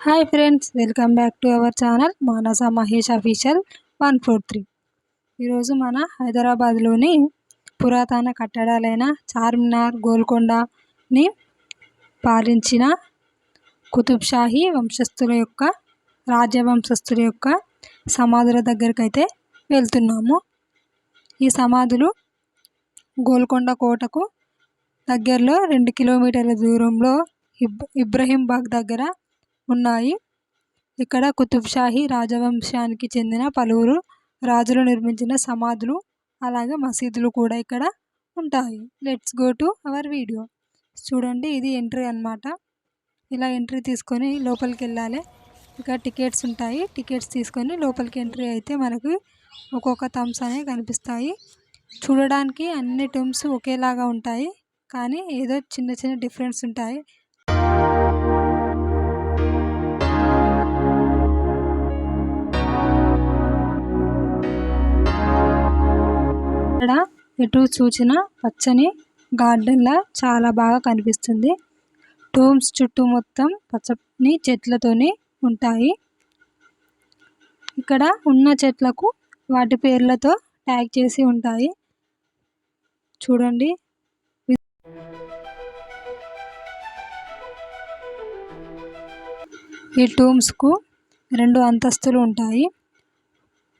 Hi friends welcome back to our channel Manasa Mahesh official one four three ఈరోజు మన హైదరాబాద్లోని పురాతన కట్టడాలైన చార్మినార్ గోల్కొండని పాలించిన కుతుబ్షాహీ వంశస్థుల యొక్క రాజవంశస్థుల యొక్క సమాధుల దగ్గరికి అయితే వెళ్తున్నాము. ఈ సమాధులు గోల్కొండ కోటకు దగ్గరలో రెండు కిలోమీటర్ల దూరంలో ఇబ్ ఇబ్రహీంబాగ్ దగ్గర ఉన్నాయి. ఇక్కడ కుతుబ్షాహీ రాజవంశానికి చెందిన పలువురు రాజులు నిర్మించిన సమాధులు అలాగే మసీదులు కూడా ఇక్కడ ఉంటాయి. Let's go to our video. చూడండి ఇది ఎంట్రీ అనమాట ఇలా ఎంట్రీ తీసుకొని లోపలికి వెళ్ళాలి. ఇక్కడ టికెట్స్ ఉంటాయి. టికెట్స్ తీసుకొని లోపలికి ఎంట్రీ అయితే మనకు ఒక్కొక్క థమ్స్ అనేవి కనిపిస్తాయి. చూడడానికి అన్ని టమ్స్ ఒకేలాగా ఉంటాయి. కానీ ఏదో చిన్న చిన్న డిఫరెన్స్ ఉంటాయి. ఇక్కడ ఎటు చూసిన పచ్చని గార్డెన్ లా చాలా బాగా కనిపిస్తుంది. టోమ్స్ చుట్టూ మొత్తం పచ్చని చెట్లతోని ఉంటాయి. ఇక్కడ ఉన్న చెట్లకు వాటి పేర్లతో ట్యాగ్ చేసి ఉంటాయి. చూడండి. ఈ టూమ్స్కు రెండు అంతస్తులు ఉంటాయి.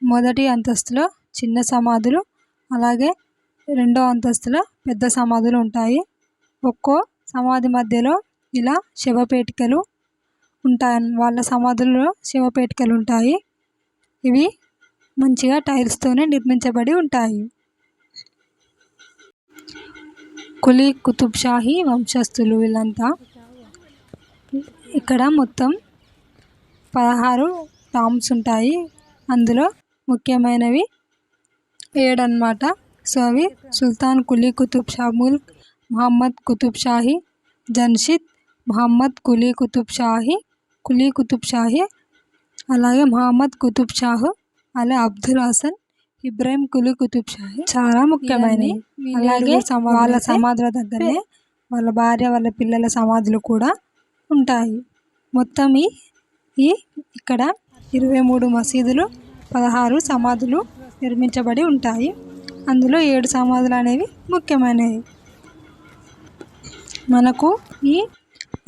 మొదటి అంతస్తులో చిన్న సమాధులు అలాగే రెండో అంతస్తులో పెద్ద సమాధులు ఉంటాయి. ఒక్కో సమాధి మధ్యలో ఇలా శవపేటికలు ఉంటాయి. వాళ్ళ సమాధుల్లో శవపేటికలు ఉంటాయి. ఇవి మంచిగా టైల్స్తోనే నిర్మించబడి ఉంటాయి. కులీ కుతుబ్ షాహీ వంశస్థులు వీళ్ళంతా. ఇక్కడ మొత్తం పదహారు టామ్స్ ఉంటాయి. అందులో ముఖ్యమైనవి ఏడు అన్నమాట సో అవి సుల్తాన్ కులీ కుతుబ్ షా ముల్క్ మహమ్మద్ కుతుబ్ షాహీ జన్షిద్ మహమ్మద్ కులీ కుతుబ్ షాహీ కులీ కుతుబ్ షాహీ అలాగే మహమ్మద్ కుతుబ్ షాహు అలా అబ్దుల్ హసన్ ఇబ్రాహిం కులీ కుతుబ్ షాహీ. చాలా ముఖ్యమైనవి. అలాగే వాళ్ళ సమాధుల దగ్గరే వాళ్ళ భార్య వాళ్ళ పిల్లల సమాధులు కూడా ఉంటాయి. మొత్తం ఈ ఇక్కడ ఇరవై మూడు మసీదులు పదహారు సమాధులు నిర్మించబడి ఉంటాయి. అందులో ఏడు సమాధులు అనేవి ముఖ్యమైనవి. మనకు ఈ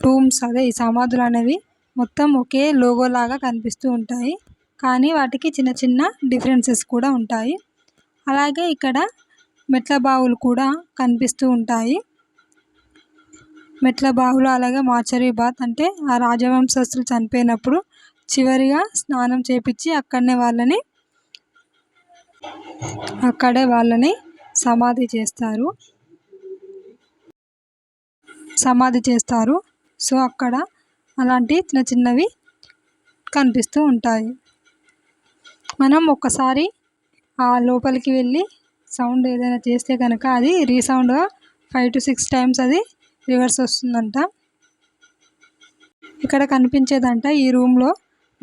టూమ్స్ అదే ఈ సమాధులు అనేవి మొత్తం ఒకే లోగో లాగా కనిపిస్తూ ఉంటాయి. కానీ వాటికి చిన్న చిన్న డిఫరెన్సెస్ కూడా ఉంటాయి. అలాగే ఇక్కడ మెట్ల బావులు కూడా కనిపిస్తూ ఉంటాయి. మెట్ల బావులు అలాగే మాచరీ బాత్ అంటే ఆ రాజవంశస్థులు చనిపోయినప్పుడు చివరిగా స్నానం చేపించి అక్కడనే వాళ్ళని అక్కడే వాళ్ళని సమాధి చేస్తారు. సమాధి చేస్తారు. సో అక్కడ అలాంటి చిన్న చిన్నవి కనిపిస్తూ ఉంటాయి. మనం ఒక్కసారి ఆ లోపలికి వెళ్ళి సౌండ్ ఏదైనా చేస్తే కనుక అది రీసౌండ్గా ఫైవ్ టు సిక్స్ టైమ్స్ అది రివర్స్ వస్తుందంట. ఇక్కడ కనిపించేదంట ఈ రూమ్లో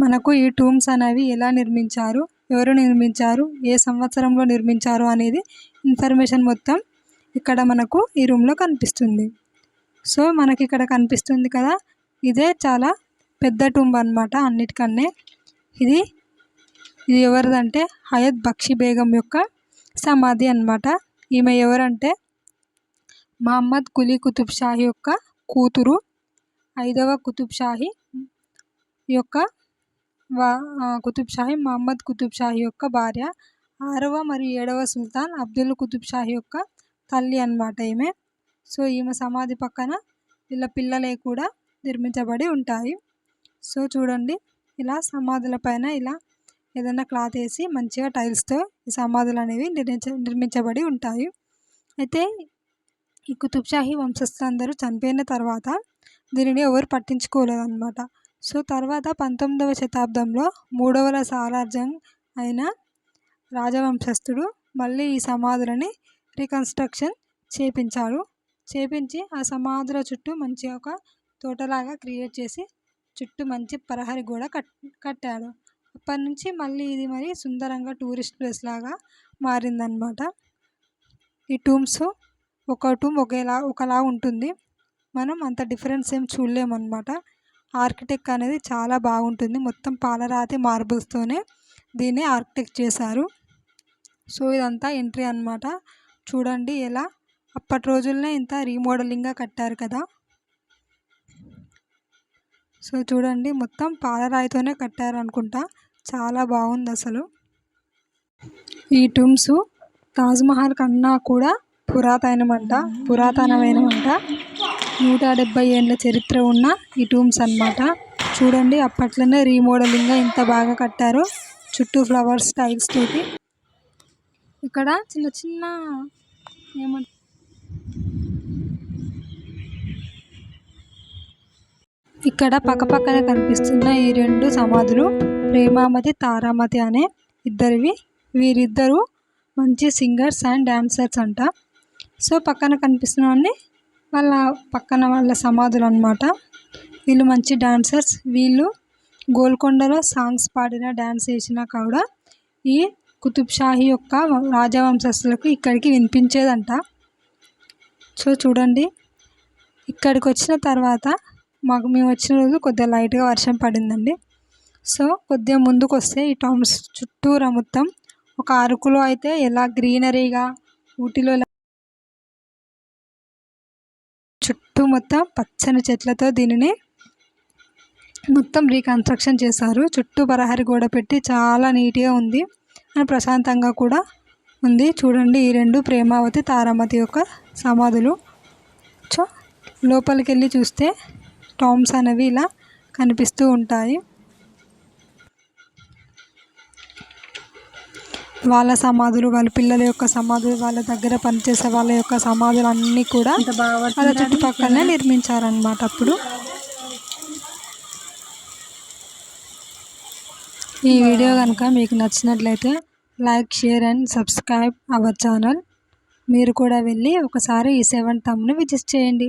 మనకు ఈ టూమ్స్ అనేవి ఎలా నిర్మించారు? ఎవరు నిర్మించారు? ఏ సంవత్సరంలో నిర్మించారు అనేది ఇన్ఫర్మేషన్ మొత్తం ఇక్కడ మనకు ఈ రూమ్లో కనిపిస్తుంది. సో మనకి ఇక్కడ కనిపిస్తుంది కదా ఇదే చాలా పెద్ద టూంబ్ అనమాట అన్నిటికన్నే. ఇది ఇది ఎవరిదంటే హయత్ బక్షి బేగం యొక్క సమాధి అనమాట ఈమె ఎవరంటే మహమ్మద్ కులీ కుతుబ్ షాహీ యొక్క కూతురు ఐదవ కుతుబ్ షాహీ యొక్క వా కుతుబ్ షాహీ మహమ్మద్ కుతుబ్షాహీ యొక్క భార్య ఆరవ మరియు ఏడవ సుల్తాన్ అబ్దుల్ కుతుబ్ షాహీ యొక్క తల్లి అనమాట ఈమె. సో ఈమె సమాధి పక్కన వీళ్ళ పిల్లలే కూడా నిర్మించబడి ఉంటాయి. సో చూడండి ఇలా సమాధుల పైన ఇలా ఏదైనా క్లాత్ వేసి మంచిగా టైల్స్తో ఈ సమాధులు అనేవి నిర్మించ నిర్మించబడి ఉంటాయి. అయితే ఈ కుతుబ్షాహి వంశస్థులందరూ చనిపోయిన తర్వాత దీనిని ఎవరు పట్టించుకోలేదు అనమాట సో తర్వాత పంతొమ్మిదవ శతాబ్దంలో మూడవ సాలార్జంగ్ అయిన రాజవంశస్థుడు మళ్ళీ ఈ సమాధులని రికన్స్ట్రక్షన్ చేపించాడు చేపించి ఆ సమాధుల చుట్టూ మంచి ఒక తోటలాగా క్రియేట్ చేసి చుట్టూ మంచి ప్రహరీ గోడ కట్ కట్టాడు అప్పటి నుంచి మళ్ళీ ఇది మరి సుందరంగా టూరిస్ట్ ప్లేస్ లాగా మారిందనమాట ఈ టూమ్స్ ఒక టూమ్ ఒకేలా ఒకలా ఉంటుంది. మనం అంత డిఫరెన్స్ ఏం చూడలేము ఆర్కిటెక్ అనేది చాలా బాగుంటుంది. మొత్తం పాలరాతి మార్బుల్స్తోనే దీన్ని ఆర్కిటెక్ట్ చేశారు. సో ఇదంతా ఎంట్రీ అనమాట చూడండి ఎలా అప్పటి రోజుల్లోనే ఇంత రీమోడలింగ్గా కట్టారు కదా. సో చూడండి మొత్తం పాలరాయితోనే కట్టారు అనుకుంటా చాలా బాగుంది అసలు ఈ టూమ్స్ తాజ్మహల్ కన్నా కూడా పురాతనమంట పురాతనమైనమంట నూట డెబ్బై ఏళ్ళ చరిత్ర ఉన్న ఈ టూమ్స్ అన్నమాట. చూడండి అప్పట్లోనే రీమోడలింగ్గా ఇంత బాగా కట్టారు. చుట్టూ ఫ్లవర్స్ టైల్స్ తోటి. ఇక్కడ చిన్న చిన్న ఏమంట ఇక్కడ పక్కపక్కన కనిపిస్తున్న ఈ రెండు సమాధులు ప్రేమామతి తారామతి అనే ఇద్దరివి. వీరిద్దరూ మంచి సింగర్స్ అండ్ డాన్సర్స్ అంట. సో పక్కన కనిపిస్తున్నవన్నీ వాళ్ళ పక్కన వాళ్ళ సమాధులు అనమాట వీళ్ళు మంచి డాన్సర్స్. వీళ్ళు గోల్కొండలో సాంగ్స్ పాడిన డ్యాన్స్ వేసినా కూడా ఈ కుతుబ్ షాహీ యొక్క రాజవంశస్థులకు ఇక్కడికి వినిపించేదంట. సో చూడండి. ఇక్కడికి వచ్చిన తర్వాత మాకు మేము వచ్చిన రోజు కొద్దిగా లైట్గా వర్షం పడిందండి. సో కొద్దిగా ముందుకు వస్తే ఈ టౌన్స్ చుట్టూరా మొత్తం ఒక అరకులో అయితే ఎలా గ్రీనరీగా ఊటీలో మొత్తం పచ్చని చెట్లతో దీనిని మొత్తం రీకన్స్ట్రక్షన్ చేశారు. చుట్టూ ప్రహరీ గోడ పెట్టి చాలా నీట్గా ఉంది అండ్ ప్రశాంతంగా కూడా ఉంది. చూడండి ఈ రెండు ప్రేమావతి తారామతి యొక్క సమాధులు. సో లోపలికి వెళ్ళి చూస్తే టామ్స్ అనేవి ఇలా కనిపిస్తూ ఉంటాయి. వాళ్ళ సమాధులు వాళ్ళ పిల్లల యొక్క సమాధులు వాళ్ళ దగ్గర పనిచేసే వాళ్ళ యొక్క సమాధులు అన్నీ కూడా వాళ్ళ చుట్టుపక్కలనే నిర్మించారనమాట అప్పుడు. ఈ వీడియో కనుక మీకు నచ్చినట్లయితే like share and subscribe our channel. మీరు కూడా వెళ్ళి ఒకసారి ఈ సెవెన్ టమ్ని విజిట్ చేయండి.